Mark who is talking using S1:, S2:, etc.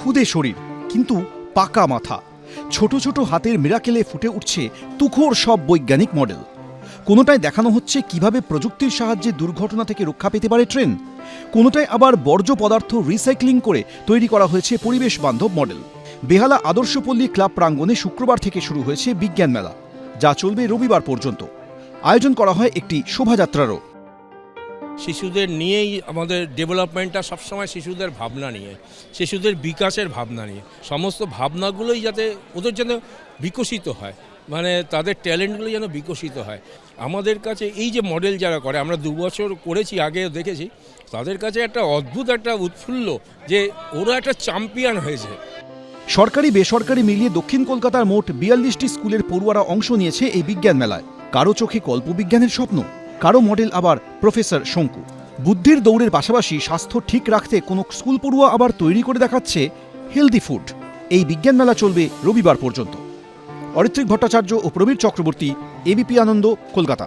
S1: খুদে শরীর, কিন্তু পাকা মাথা। ছোট ছোট হাতের মিরাকেলে ফুটে উঠছে তুখোর সব বৈজ্ঞানিক মডেল কোনোটায় দেখানো হচ্ছে কীভাবে প্রযুক্তির সাহায্যে দুর্ঘটনা থেকে রক্ষা পেতে পারে ট্রেন? কোনোটায় আবার বর্জ্য পদার্থ রিসাইক্লিং করে তৈরি করা হয়েছে পরিবেশ বান্ধব মডেল বেহালা আদর্শপল্লী ক্লাব প্রাঙ্গণে শুক্রবার থেকে শুরু হয়েছে বিজ্ঞান মেলা, যা চলবে রবিবার পর্যন্ত। আয়োজন করা হয় একটি শোভাযাত্রারও।
S2: শিশুদের নিয়েই আমাদের ডেভেলপমেন্টটা সবসময় শিশুদের ভাবনা নিয়ে, শিশুদের বিকাশের ভাবনা নিয়ে। সমস্ত ভাবনাগুলোই যাতে ওদের যেন বিকশিত হয় মানে তাদের ট্যালেন্টগুলো যেন বিকশিত হয়। আমাদের কাছে এই যে মডেল যারা করে, আমরা দু বছর করেছি আগে দেখেছি, তাদের কাছে একটা অদ্ভুত একটা উৎফুল্ল যে ওরা একটা চ্যাম্পিয়ন হয়েছে।
S1: সরকারি, বেসরকারি মিলিয়ে দক্ষিণ কলকাতার মোট বিয়াল্লিশটি স্কুলের পড়ুয়ারা অংশ নিয়েছে এই বিজ্ঞান মেলায়। কারও চোখে কল্পবিজ্ঞানের স্বপ্ন? কারও মডেল আবার প্রফেসর শঙ্কু। বুদ্ধির দৌড়ের পাশাপাশি স্বাস্থ্য ঠিক রাখতে কোনো স্কুল পড়ুয়া আবার তৈরি করে দেখাচ্ছে হেলদি ফুড এই বিজ্ঞান মেলা চলবে রবিবার পর্যন্ত। অরিত্রিক ভট্টাচার্য ও প্রবীর চক্রবর্তী এবিপি আনন্দ, কলকাতা।